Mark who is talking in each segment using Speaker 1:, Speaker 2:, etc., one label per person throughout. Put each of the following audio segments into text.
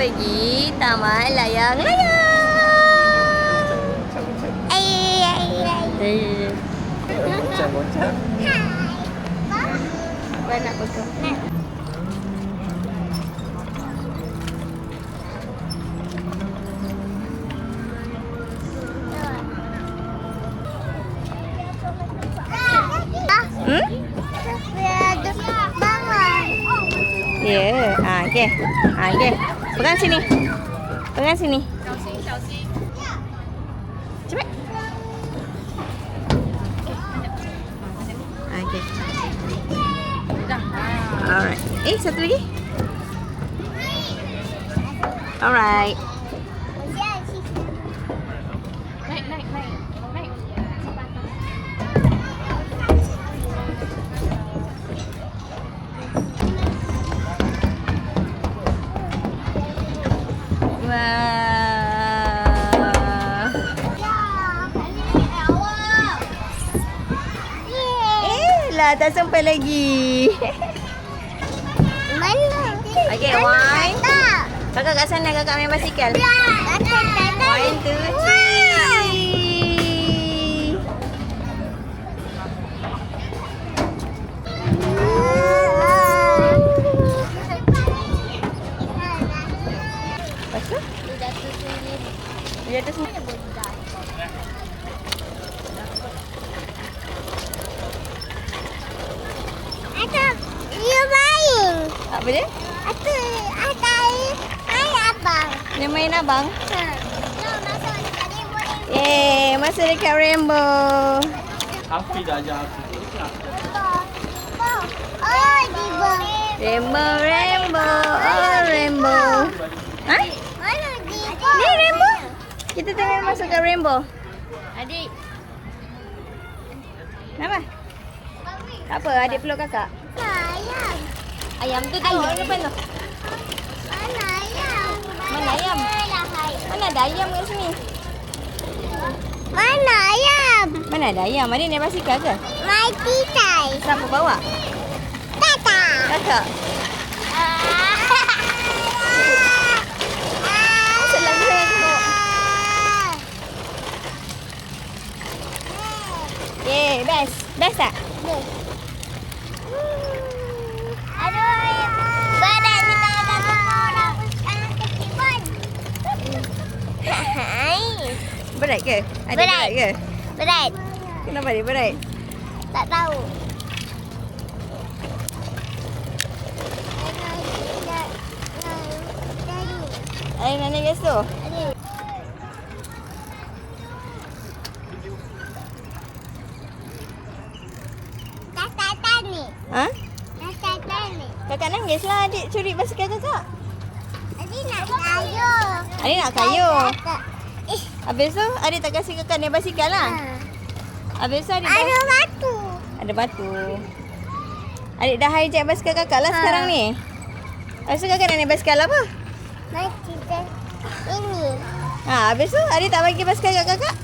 Speaker 1: pergi taman layang-layang.
Speaker 2: Ay, ay, ay.
Speaker 1: Eh,
Speaker 3: Boncang-boncang.
Speaker 1: apa nak pegang? Hmm?
Speaker 2: Ada bangun.
Speaker 1: Ya. Pegang sini. Pegang sini. Cepat. Okey. Alright. Eh, satu lagi. Alright. Lah tak sampai lagi.
Speaker 2: Mana?
Speaker 1: Okey, one.
Speaker 2: Tak.
Speaker 1: Kakak kat sana, kakak main basikal.
Speaker 2: Tak.
Speaker 1: One, two, three. Lepas tu, dia atas ni.
Speaker 2: Ada, you main.
Speaker 1: Apa dia?
Speaker 2: Ada, ada, ada abang.
Speaker 1: Dia main abang.
Speaker 2: Ha. No, masuk dekat boleh.
Speaker 1: Yeay, masuk dekat rainbow.
Speaker 3: Hafiz dah ajar aku.
Speaker 2: Oh.
Speaker 1: Rainbow, rainbow, oh rainbow. Ha?
Speaker 2: Mana di
Speaker 1: Ni rainbow. Kita tengah masuk ke rainbow.
Speaker 4: Adik.
Speaker 1: Kenapa? Tak apa, adik peluk kakak.
Speaker 2: Sayang.
Speaker 1: Ayam tu tu, ayam depan tu.
Speaker 2: Mana ayam?
Speaker 1: Mana ayam?
Speaker 2: Mana?
Speaker 1: Mana ada ayam kat sini?
Speaker 2: Mana ayam?
Speaker 1: Mana ada ayam? Adik naik basikal ke?
Speaker 2: My titai.
Speaker 1: Siapa bawa?
Speaker 2: Tata.
Speaker 1: Kakak. Tengok. Yeay, best. Best tak?
Speaker 2: Aduh, badan kita ada orang anak kecil pun. Hai.
Speaker 1: Berat ke? Adik
Speaker 2: Berat.
Speaker 1: berat ke?
Speaker 2: Berat.
Speaker 1: Kenapa adik berat?
Speaker 2: Tak tahu.
Speaker 1: Adik nak kat situ?
Speaker 2: Tata ni.
Speaker 1: Ha?
Speaker 2: Tata ni.
Speaker 1: Kakak nangis lah adik curi basikal kakak.
Speaker 2: Adik nak kayu.
Speaker 1: Adik nak kayu.
Speaker 2: Eh,
Speaker 1: Habis tu adik tak kasih kakak naik basikal lah. Habis tu adik dah...
Speaker 2: ada batu.
Speaker 1: Ada batu. Adik dah hijack basikal kakak lah
Speaker 2: Ha.
Speaker 1: sekarang ni. Habis tu kakak nak naik basikal apa?
Speaker 2: Macam ini.
Speaker 1: Ha, habis tu adik tak bagi basikal kat kakak?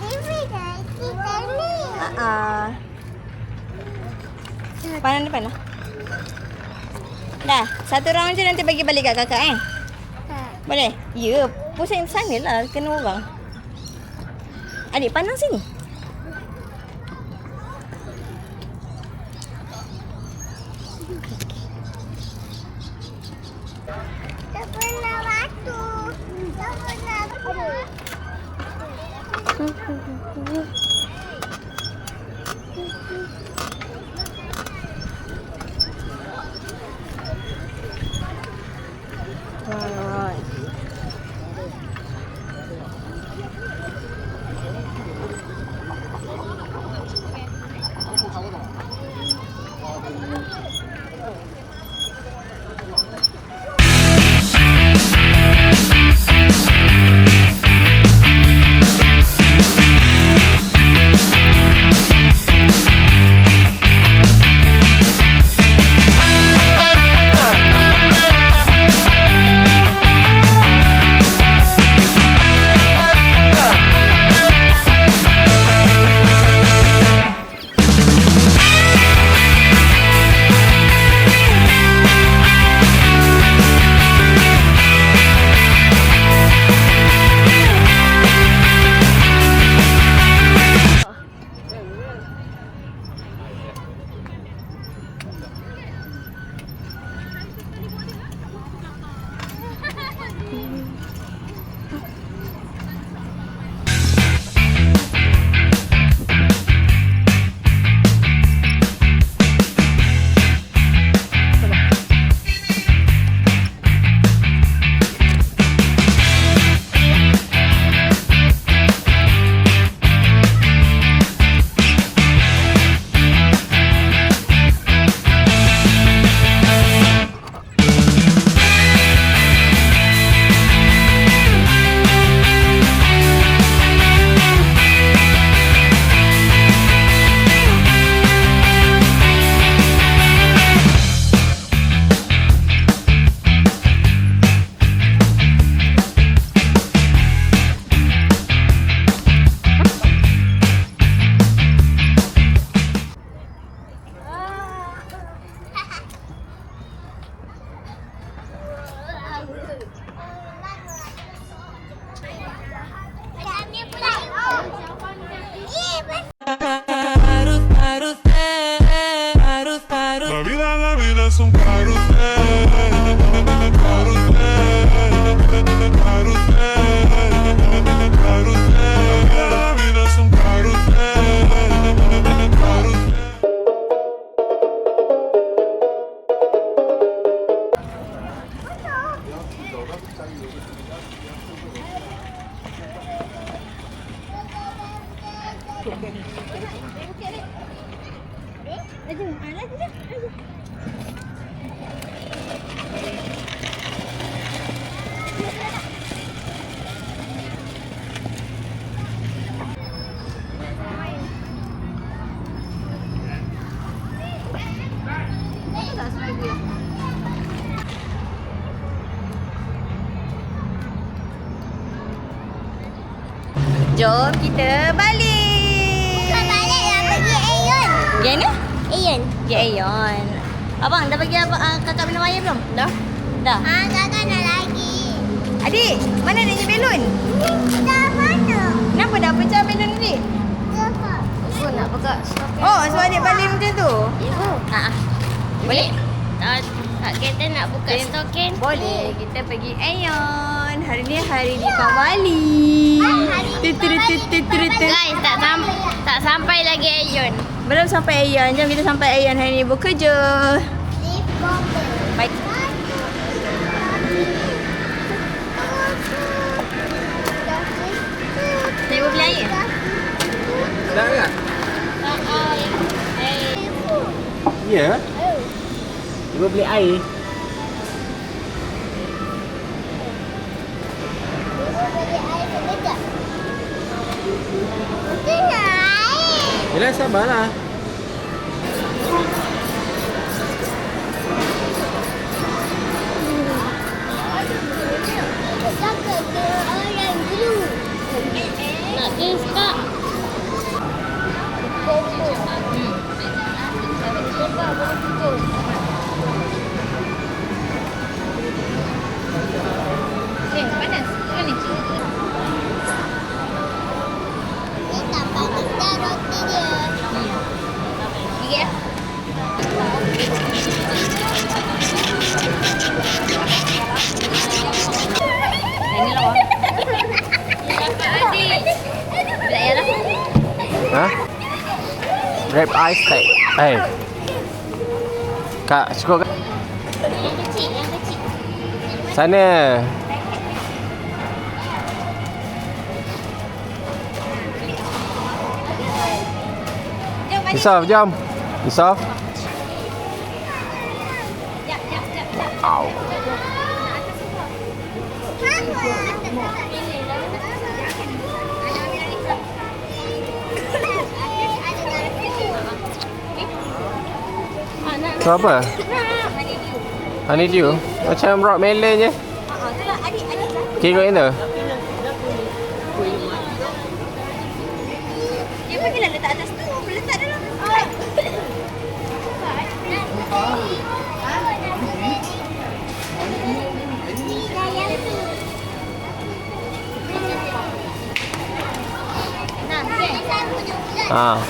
Speaker 2: Ini dah kita ni.
Speaker 1: Ha ah. Pandang depan lah. Dah, satu round je nanti bagi balik kat kakak eh. Boleh? Ya, pusing sana lah kena orang. Adik pandang sini.
Speaker 2: Tak
Speaker 1: começa um carrossel, carrossel. Jom kita
Speaker 2: Aeon.
Speaker 1: Pergi
Speaker 2: Aeon.
Speaker 1: Abang dah bagi abang, uh, kakak minum air belum? Dah. Dah.
Speaker 2: Ah, kakak nak lagi.
Speaker 1: Adik, mana adiknya belon?
Speaker 2: Dah mana?
Speaker 1: Kenapa dah pecah belon adik?
Speaker 2: Kakak.
Speaker 4: Ibu nak buka stop.
Speaker 1: Oh, sebab adik balik macam tu?
Speaker 4: Ibu.
Speaker 1: Ha. Boleh?
Speaker 4: Tak, tak kita nak buka
Speaker 1: Boleh.
Speaker 4: stokin.
Speaker 1: Boleh. Kita pergi Aeon. Hari ni hari Deepawali.
Speaker 2: hari
Speaker 1: Tuturututututu.
Speaker 4: Guys, tak sam tak sampai lagi Ayun.
Speaker 1: Belum sampai Aeon. Jom kita sampai Aeon hari ni bekerja. Baik. Saya boleh beli air?
Speaker 3: Sedap tak?
Speaker 4: Eh,
Speaker 3: Ya. Cuba beli air. Yelah sabarlah.
Speaker 4: nak
Speaker 1: Ilan sa bala? Ini lah. Bila ya lah.
Speaker 3: Ha? Grape ice teh. Eh. Kak, cukup kan?
Speaker 4: Yang kecil, yang kecil.
Speaker 3: Sana.
Speaker 1: Jom, Adik.
Speaker 3: Yusof, jom. Yusof. Au. Tu apa? Honeydew. Macam rock melon je.
Speaker 1: Ah, ah, lah. Lah.
Speaker 3: Kira yang
Speaker 1: lah.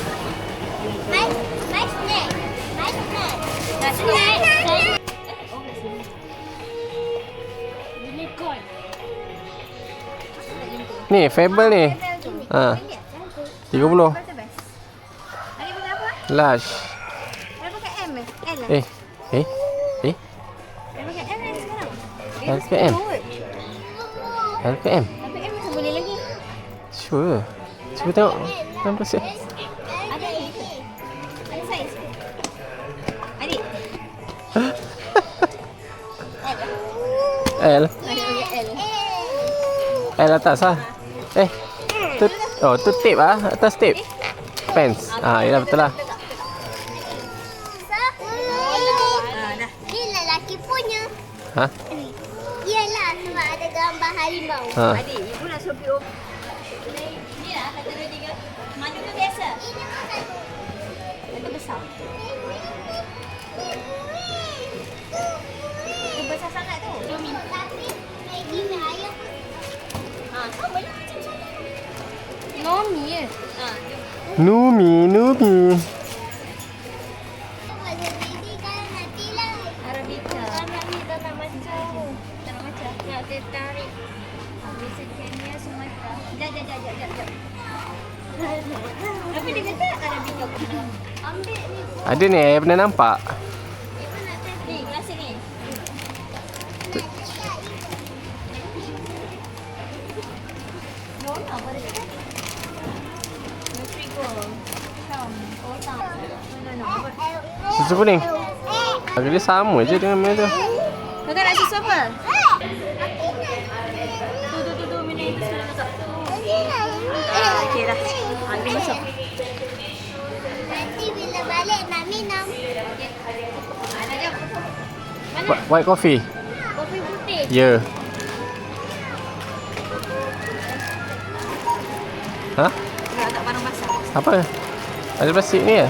Speaker 3: Eh. Eh. Eh.
Speaker 1: Dia pakai M kan sekarang? Dia
Speaker 3: L
Speaker 1: masih
Speaker 3: ke M?
Speaker 1: forward.
Speaker 3: L ke M?
Speaker 1: Tapi M masih boleh lagi.
Speaker 3: Sure. Cuba tengok. Nampak siap. L.
Speaker 1: L.
Speaker 3: Atas lah. Eh. Tu, oh, tu tape ah. Atas tape. Pants. Ah, ya betul lah.
Speaker 1: Ah, dah.
Speaker 2: Ni lelaki punya.
Speaker 3: Ha?
Speaker 2: Yelah sebab ada gambar harimau.
Speaker 3: Ha.
Speaker 1: Adik, ibu nak besar. Besar sangat tu.
Speaker 2: Tapi Maggie ni ayah
Speaker 1: Ha, sama lah macam sana.
Speaker 4: Nomi.
Speaker 1: Ha.
Speaker 3: Numi, Numi.
Speaker 2: Pada baby kan nanti
Speaker 3: Susu kuning. Harga dia sama je dengan mana tu.
Speaker 1: Kakak nak susu apa? Tu tu tu tu minum itu sekarang kakak. Ah, okey dah. Ini masuk.
Speaker 2: Nanti bila balik nak minum.
Speaker 1: Dah jom.
Speaker 3: Wh- White coffee.
Speaker 4: Kopi putih.
Speaker 3: Ya. Yeah. Ha?
Speaker 1: Ni agak barang basah.
Speaker 3: Apa? Ada plastik ni ya?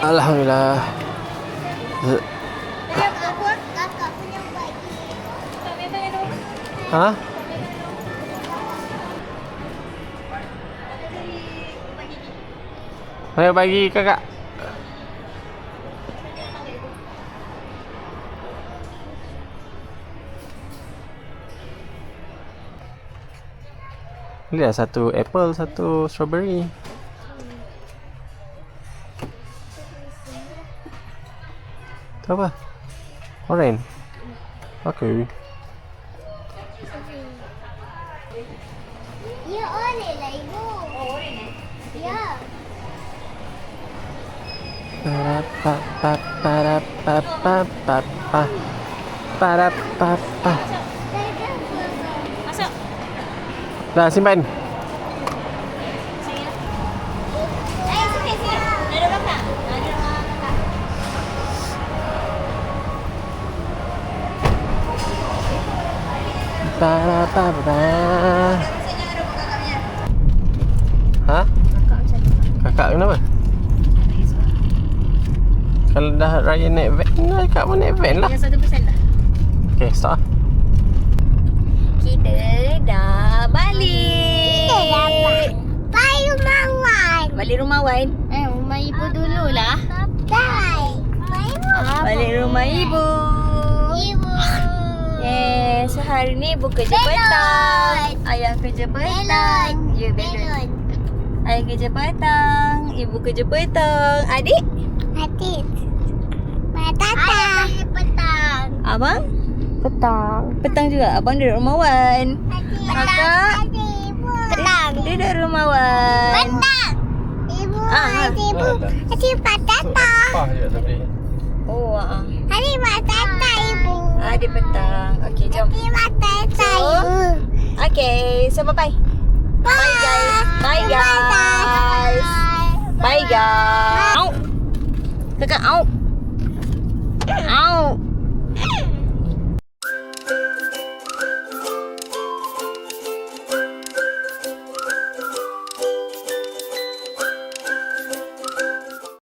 Speaker 1: Dulu.
Speaker 3: Ha? Mana bagi kakak? Ni dah satu apple, satu strawberry. Okay.
Speaker 2: Ya, lah ibu.
Speaker 1: Oh, oren eh?
Speaker 2: Ya.
Speaker 3: Para-pa-pa-para-pa-pa-pa. Para-pa-pa.
Speaker 1: Masuk.
Speaker 3: Dah simpan. Ha?
Speaker 1: Kakak macam tu.
Speaker 3: Kakak kenapa? Kalau dah raya naik van, kakak pun naik van lah.
Speaker 1: Yang satu persen dah.
Speaker 3: Okay, start lah.
Speaker 1: Kita dah balik.
Speaker 2: Kita dapat. Bayu mawan.
Speaker 1: Balik rumah Wan.
Speaker 4: Eh, rumah ibu dulu lah.
Speaker 2: Bye.
Speaker 1: Balik rumah ibu.
Speaker 2: Ibu.
Speaker 1: Hari ni kerja
Speaker 2: Belon.
Speaker 1: petang. Ayah kerja petang. Ya, belon.
Speaker 2: Belon.
Speaker 1: Ayah kerja petang. Ibu kerja petang. Adik?
Speaker 2: Adik. Patata. Ayah pergi petang.
Speaker 1: Abang?
Speaker 4: Petang.
Speaker 1: Petang juga. Abang duduk rumah Wan.
Speaker 2: Adik.
Speaker 1: Kakak?
Speaker 2: Adik ibu. Petang.
Speaker 1: Duduk rumah Wan.
Speaker 2: Petang. Ibu.
Speaker 1: Ah, ah.
Speaker 2: Adik ibu. Adik patata.
Speaker 3: je tapi.
Speaker 1: Oh, ah.
Speaker 2: Adik patata Ah,
Speaker 1: dia petang. Okey, jom.
Speaker 2: Nanti
Speaker 1: matai
Speaker 2: saya.
Speaker 1: Okey, so bye-bye. Bye. Bye guys. Bye guys. Bye guys. Bye. Au. Kakak, au. Au.